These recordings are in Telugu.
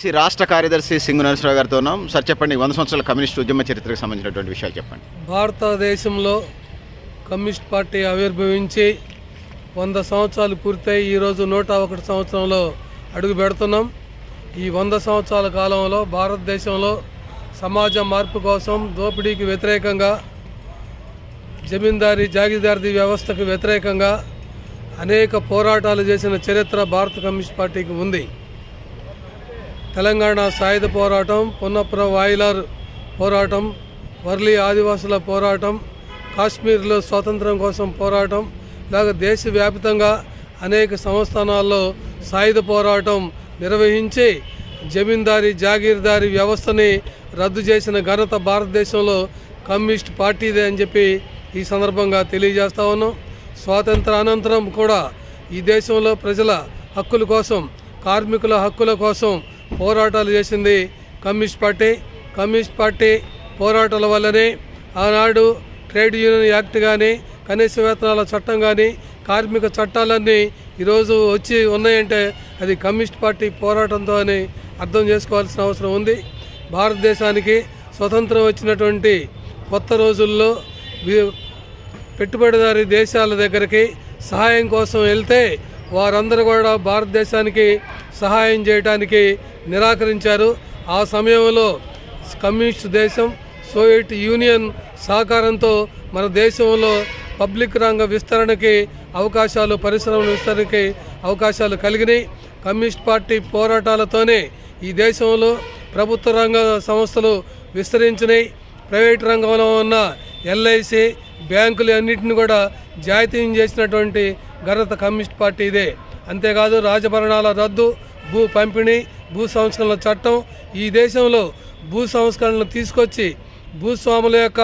శ్రీ రాష్ట్ర కార్యదర్శి సింగు నరసరావు గారితో ఉన్నాం. సార్ చెప్పండి వంద సంవత్సరాల కమ్యూనిస్ట్ ఉద్యమ చరిత్రకు సంబంధించినటువంటి విషయాలు చెప్పండి. భారతదేశంలో కమ్యూనిస్ట్ పార్టీ ఆవిర్భవించి వంద సంవత్సరాలు పూర్తయి ఈరోజు నూట ఒకటి సంవత్సరంలో అడుగు పెడుతున్నాం. ఈ వంద సంవత్సరాల కాలంలో భారతదేశంలో సమాజ మార్పు కోసం దోపిడీకి వ్యతిరేకంగా జమీందారీ జాగీదారీ వ్యవస్థకు వ్యతిరేకంగా అనేక పోరాటాలు చేసిన చరిత్ర భారత కమ్యూనిస్ట్ పార్టీకి ఉంది. తెలంగాణ సాయుధ పోరాటం పున్నప్ర వాయిలార్ పోరాటం వర్లీ ఆదివాసుల పోరాటం కాశ్మీర్లో స్వాతంత్రం కోసం పోరాటం ఇలాగ దేశవ్యాప్తంగా అనేక సంస్థానాల్లో సాయుధ పోరాటం నిర్వహించి జమీందారీ జాగీర్దారీ వ్యవస్థని రద్దు చేసిన ఘనత భారతదేశంలో కమ్యూనిస్ట్ పార్టీదే అని చెప్పి ఈ సందర్భంగా తెలియజేస్తా ఉన్నాం. స్వాతంత్ర అనంతరం కూడా ఈ దేశంలో ప్రజల హక్కుల కోసం కార్మికుల హక్కుల కోసం పోరాటాలు చేసింది కమ్యూనిస్ట్ పార్టీ. కమ్యూనిస్ట్ పార్టీ పోరాటాల వల్లనే ఆనాడు ట్రేడ్ యూనియన్ యాక్ట్ కానీ కనీస వేతనాల చట్టం కానీ కార్మిక చట్టాలన్నీ ఈరోజు వచ్చి ఉన్నాయంటే అది కమ్యూనిస్ట్ పార్టీ పోరాటంతో అని అర్థం చేసుకోవాల్సిన అవసరం ఉంది. భారతదేశానికి స్వతంత్రం వచ్చినటువంటి కొత్త రోజుల్లో పెట్టుబడిదారి దేశాల దగ్గరికి సహాయం కోసం వెళ్తే వారందరూ కూడా భారతదేశానికి సహాయం చేయడానికి నిరాకరించారు. ఆ సమయంలో కమ్యూనిస్ట్ దేశం సోవియట్ యూనియన్ సహకారంతో మన దేశంలో పబ్లిక్ రంగ విస్తరణకి అవకాశాలు పరిశ్రమల విస్తరణకి అవకాశాలు కలిగినాయి. కమ్యూనిస్ట్ పార్టీ పోరాటాలతోనే ఈ దేశంలో ప్రభుత్వ రంగ సంస్థలు విస్తరించినాయి. ప్రైవేట్ రంగంలో ఉన్న ఎల్ఐసి బ్యాంకులు అన్నింటిని కూడా జాతీయం చేసినటువంటి ఘనత కమ్యూనిస్ట్ పార్టీ ఇదే. అంతేకాదు రాజభరణాల రద్దు భూ పంపిణీ భూ సంస్కరణల చట్టం ఈ దేశంలో భూ సంస్కరణలు తీసుకొచ్చి భూస్వాముల యొక్క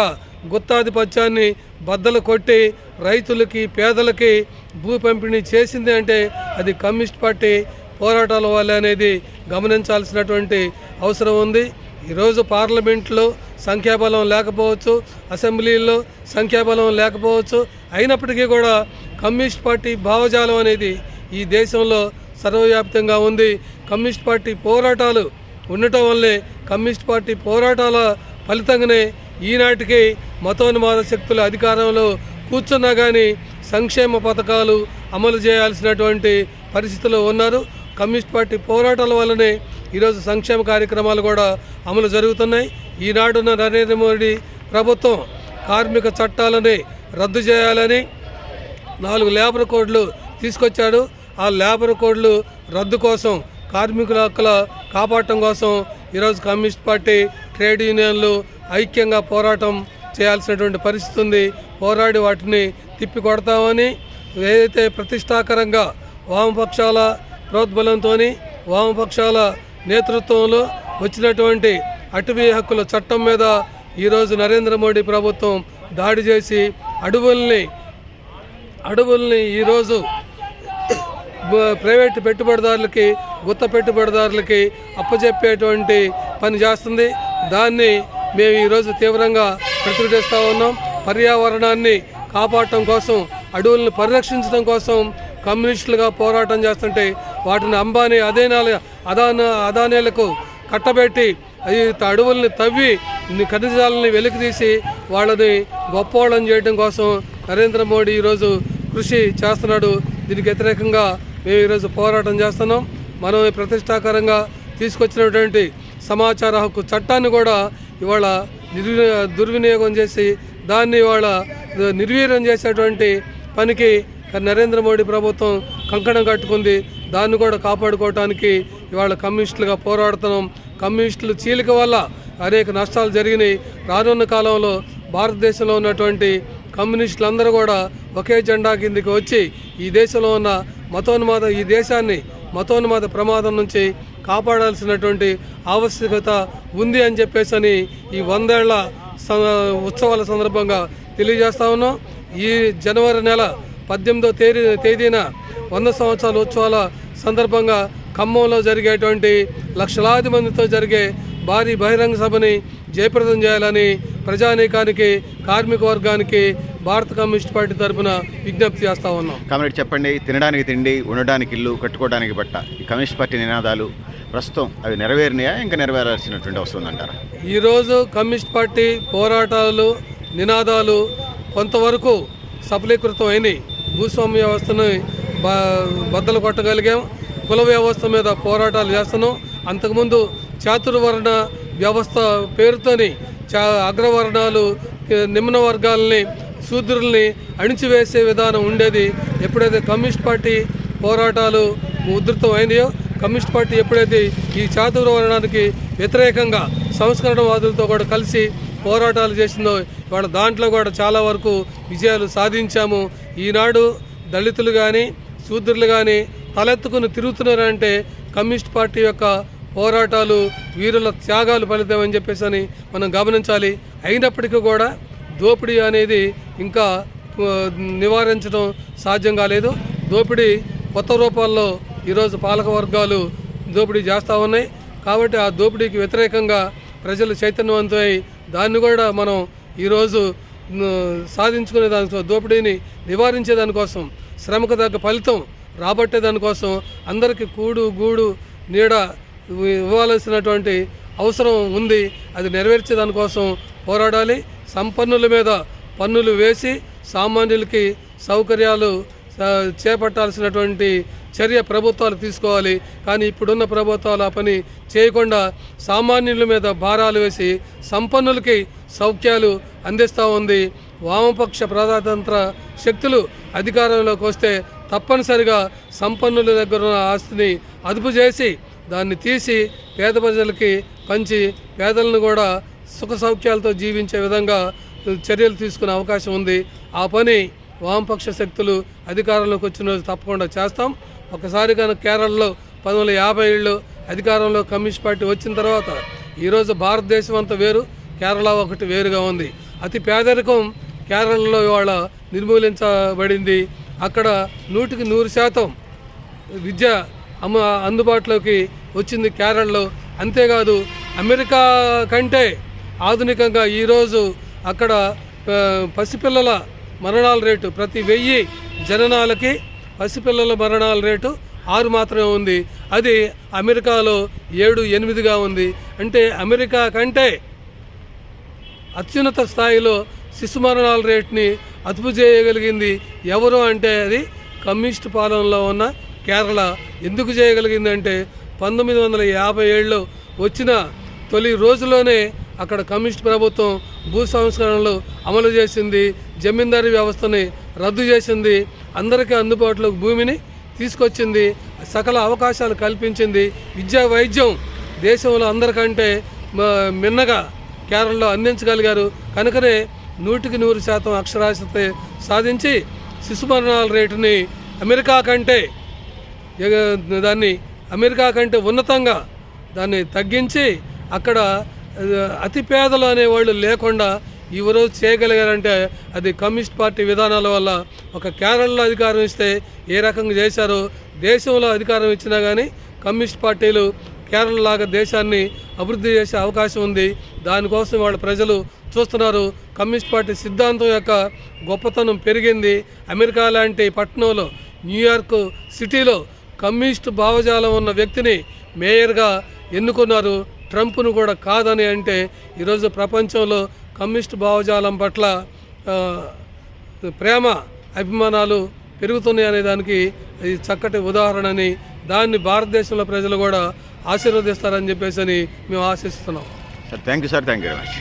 గుత్తాధిపత్యాన్ని బద్దలు కొట్టి రైతులకి పేదలకి భూ పంపిణీ చేసింది అంటే అది కమ్యూనిస్ట్ పార్టీ పోరాటాల వల్ల అనేది గమనించాల్సినటువంటి అవసరం ఉంది. ఈరోజు పార్లమెంట్లో సంఖ్యాబలం లేకపోవచ్చు అసెంబ్లీలో సంఖ్యాబలం లేకపోవచ్చు అయినప్పటికీ కూడా కమ్యూనిస్ట్ పార్టీ భావజాలం అనేది ఈ దేశంలో సర్వవ్యాప్తంగా ఉంది. కమ్యూనిస్ట్ పార్టీ పోరాటాలు ఉండటం వల్లే కమ్యూనిస్ట్ పార్టీ పోరాటాల ఫలితంగానే ఈనాటికి మతోన్మాద శక్తుల అధికారంలో కూర్చున్నా కానీ సంక్షేమ పథకాలు అమలు చేయాల్సినటువంటి పరిస్థితిలో ఉన్నారు. కమ్యూనిస్ట్ పార్టీ పోరాటాల వల్లనే ఈరోజు సంక్షేమ కార్యక్రమాలు కూడా అమలు జరుగుతున్నాయి. ఈనాడున్న నరేంద్ర మోడీ ప్రభుత్వం కార్మిక చట్టాలని రద్దు చేయాలని నాలుగు లేబర్ కోడ్లు తీసుకొచ్చాడు. ఆ లేబర్ కోడ్లు రద్దు కోసం కార్మికుల హక్కుల కాపాడటం కోసం ఈరోజు కమ్యూనిస్ట్ పార్టీ ట్రేడ్ యూనియన్లు ఐక్యంగా పోరాటం చేయాల్సినటువంటి పరిస్థితి ఉంది. పోరాడి వాటిని తిప్పి కొడతామని ఏదైతే ప్రతిష్టాకరంగా వామపక్షాల ప్రోద్బలంతో వామపక్షాల నేతృత్వంలో వచ్చినటువంటి అటవీ హక్కుల చట్టం మీద ఈరోజు నరేంద్ర మోడీ ప్రభుత్వం దాడి చేసి అడవుల్ని అడవుల్ని ఈరోజు ప్రైవేట్ పెట్టుబడిదారులకి గుత్త పెట్టుబడిదారులకి అప్పచెప్పేటువంటి పని చేస్తుంది. దాన్ని మేము ఈరోజు తీవ్రంగా ప్రతిఘటిస్తూ ఉన్నాం. పర్యావరణాన్ని కాపాడటం కోసం అడవులను పరిరక్షించడం కోసం కమ్యూనిస్టులుగా పోరాటం చేస్తుంటే వాటిని అంబానీ అదేనాల అదాన అదానీలకు కట్టబెట్టి అడవుల్ని తవ్వి ఖనిజాలని ఖనిజాలని వెలికితీసి వాళ్ళని గొప్పవాళ్ళని చేయడం కోసం నరేంద్ర మోడీ ఈరోజు కృషి చేస్తున్నాడు. దీనికి వ్యతిరేకంగా మేము ఈరోజు పోరాటం చేస్తున్నాం. మనం ప్రతిష్టాకరంగా తీసుకొచ్చినటువంటి సమాచార హక్కు చట్టాన్ని కూడా ఇవాళ నిర్వి దుర్వినియోగం చేసి దాన్ని ఇవాళ నిర్వీర్యం చేసేటువంటి పనికి నరేంద్ర మోడీ ప్రభుత్వం కంకణం కట్టుకుంది. దాన్ని కూడా కాపాడుకోవటానికి ఇవాళ కమ్యూనిస్టులుగా పోరాడుతున్నాం. కమ్యూనిస్టులు చీలిక వల్ల అనేక నష్టాలు జరిగినాయి. రానున్న కాలంలో భారతదేశంలో ఉన్నటువంటి కమ్యూనిస్టులందరూ కూడా ఒకే జెండా కిందికి వచ్చి ఈ దేశంలో ఉన్న మతోన్మాద ఈ దేశాన్ని మతోన్మాద ప్రమాదం నుంచి కాపాడాల్సినటువంటి ఆవశ్యకత ఉంది అని చెప్పేసి అని ఈ వందేళ్ళ స- ఉత్సవాల సందర్భంగా తెలియజేస్తా ఉన్నాం. ఈ జనవరి నెల పద్దెనిమిదో తేదీ తేదీన వంద సంవత్సరాల ఉత్సవాల సందర్భంగా ఖమ్మంలో జరిగేటువంటి లక్షలాది మందితో జరిగే భారీ బహిరంగ సభని జయప్రదం చేయాలని ప్రజానీకానికి కార్మిక వర్గానికి భారత కమ్యూనిస్ట్ పార్టీ తరఫున విజ్ఞప్తి చేస్తా ఉన్నాం. కామెంట్ చెప్పండి తినడానికి తిండి ఉండడానికి ఇల్లు కట్టుకోవడానికి బట్ట. ఈ కమ్యూనిస్ట్ పార్టీ నినాదాలు ప్రస్తుతం అవి నెరవేరినాయా ఇంకా నెరవేరాల్సినటువంటి అవసరం ఉందంటారా? ఈరోజు కమ్యూనిస్ట్ పార్టీ పోరాటాలు నినాదాలు కొంతవరకు సఫలీకృతం అయినాయి భూస్వామ్య వ్యవస్థను బద్దలు కొట్టగలిగాం. కుల వ్యవస్థ మీద పోరాటాలు చేస్తున్నాం. అంతకుముందు చాతుర్వర్ణ వ్యవస్థ పేరుతోని చా అగ్రవర్ణాలు నిమ్న వర్గాలని శూద్రుల్ని అణిచివేసే విధానం ఉండేది. ఎప్పుడైతే కమ్యూనిస్ట్ పార్టీ పోరాటాలు ఉధృతం అయినాయో కమ్యూనిస్ట్ పార్టీ ఎప్పుడైతే ఈ చాతుర్వర్ణానికి వ్యతిరేకంగా సంస్కరణవాదులతో కూడా కలిసి పోరాటాలు చేసిందో ఇవాళ దాంట్లో కూడా చాలా వరకు విజయాలు సాధించాము. ఈనాడు దళితులు కానీ శూద్రులు కానీ తలెత్తుకుని తిరుగుతున్నారంటే కమ్యూనిస్ట్ పార్టీ యొక్క పోరాటాలు వీరుల త్యాగాలు ఫలితమని చెప్పేసి అని మనం గమనించాలి. అయినప్పటికీ కూడా దోపిడీ అనేది ఇంకా నివారించడం సాధ్యం కాలేదు. దోపిడీ కొత్త రూపాల్లో ఈరోజు పాలక వర్గాలు దోపిడీ చేస్తూ ఉన్నాయి. కాబట్టి ఆ దోపిడీకి వ్యతిరేకంగా ప్రజలు చైతన్యవంతమై దాన్ని కూడా మనం ఈరోజు సాధించుకునే దానికోసం దోపిడీని నివారించే దానికోసం శ్రమకు తగ్గ ఫలితం రాబట్టే దానికోసం అందరికీ కూడు గూడు నీడ ఇవ్వాల్సినటువంటి అవసరం ఉంది. అది నెరవేర్చే దానికోసం పోరాడాలి. సంపన్నుల మీద పన్నులు వేసి సామాన్యులకి సౌకర్యాలు చేపట్టాల్సినటువంటి చర్య ప్రభుత్వాలు తీసుకోవాలి. కానీ ఇప్పుడున్న ప్రభుత్వాలు ఆ పని చేయకుండా సామాన్యుల మీద భారాలు వేసి సంపన్నులకి సౌఖ్యాలు అందిస్తూ ఉంది. వామపక్ష ప్రజాతంత్ర శక్తులు అధికారంలోకి వస్తే తప్పనిసరిగా సంపన్నుల దగ్గర ఉన్న ఆస్తిని అదుపు చేసి దాన్ని తీసి పేద ప్రజలకి పంచి పేదలను కూడా సుఖ సౌఖ్యాలతో జీవించే విధంగా చర్యలు తీసుకునే అవకాశం ఉంది. ఆ పని వామపక్ష శక్తులు అధికారంలోకి వచ్చిన రోజు తప్పకుండా చేస్తాం. ఒకసారి కనుక కేరళలో పంతొమ్మిది వందల యాభై ఏళ్ళు అధికారంలో కమ్యూనిస్ట్ పార్టీ వచ్చిన తర్వాత ఈరోజు భారతదేశం అంతా వేరు కేరళ ఒకటి వేరుగా ఉంది. అతి పేదరికం కేరళలో ఇవాళ నిర్మూలించబడింది. అక్కడ నూటికి నూరు శాతం విద్య అమ్మ అందుబాటులోకి వచ్చింది కేరళలో. అంతేకాదు అమెరికా కంటే ఆధునికంగా ఈరోజు అక్కడ పసిపిల్లల మరణాల రేటు ప్రతి వెయ్యి జననాలకి పసిపిల్లల మరణాల రేటు ఆరు మాత్రమే ఉంది. అది అమెరికాలో ఏడు ఎనిమిదిగా ఉంది. అంటే అమెరికా కంటే అత్యున్నత స్థాయిలో శిశు మరణాల రేటుని అదుపు చేయగలిగింది ఎవరు అంటే అది కమ్యూనిస్ట్ పాలనలో ఉన్న కేరళ. ఎందుకు చేయగలిగింది అంటే పంతొమ్మిది వందల యాభై ఏడులో వచ్చిన తొలి రోజులోనే అక్కడ కమ్యూనిస్ట్ ప్రభుత్వం భూ సంస్కరణలు అమలు చేసింది జమీందారీ వ్యవస్థని రద్దు చేసింది అందరికీ అందుబాటులోకి భూమిని తీసుకొచ్చింది సకల అవకాశాలు కల్పించింది. విద్యా వైద్యం దేశంలో అందరికంటే మిన్నగా కేరళలో అందించగలిగారు. కనుకనే నూటికి నూరు శాతం అక్షరాస్యత సాధించి శిశు మరణాల రేటుని అమెరికా కంటే దాన్ని అమెరికా కంటే ఉన్నతంగా దాన్ని తగ్గించి అక్కడ అతి పేదలు అనేవాళ్ళు లేకుండా ఈ చేయగలిగారంటే అది కమ్యూనిస్ట్ పార్టీ విధానాల వల్ల ఒక కేరళలో అధికారం ఇస్తే ఏ రకంగా చేశారో దేశంలో అధికారం ఇచ్చినా కానీ కమ్యూనిస్ట్ పార్టీలు కేరళ లాగా దేశాన్ని అభివృద్ధి చేసే అవకాశం ఉంది. దానికోసం వాళ్ళ ప్రజలు చూస్తున్నారు. కమ్యూనిస్ట్ పార్టీ సిద్ధాంతం యొక్క గొప్పతనం పెరిగింది. అమెరికా లాంటి పట్టణంలో న్యూయార్క్ సిటీలో కమ్యూనిస్ట్ భావజాలం ఉన్న వ్యక్తిని మేయర్గా ఎన్నుకున్నారు. ట్రంప్ను కూడా కాదని అంటే ఈరోజు ప్రపంచంలో కమ్యూనిస్ట్ భావజాలం పట్ల ప్రేమ అభిమానాలు పెరుగుతున్నాయి అనే దానికి ఇది చక్కటి ఉదాహరణని దాన్ని భారతదేశంలో ప్రజలు కూడా ఆశీర్వదిస్తారని చెప్పేసి అని మేము ఆశిస్తున్నాం. Sir thank you sir thank you very much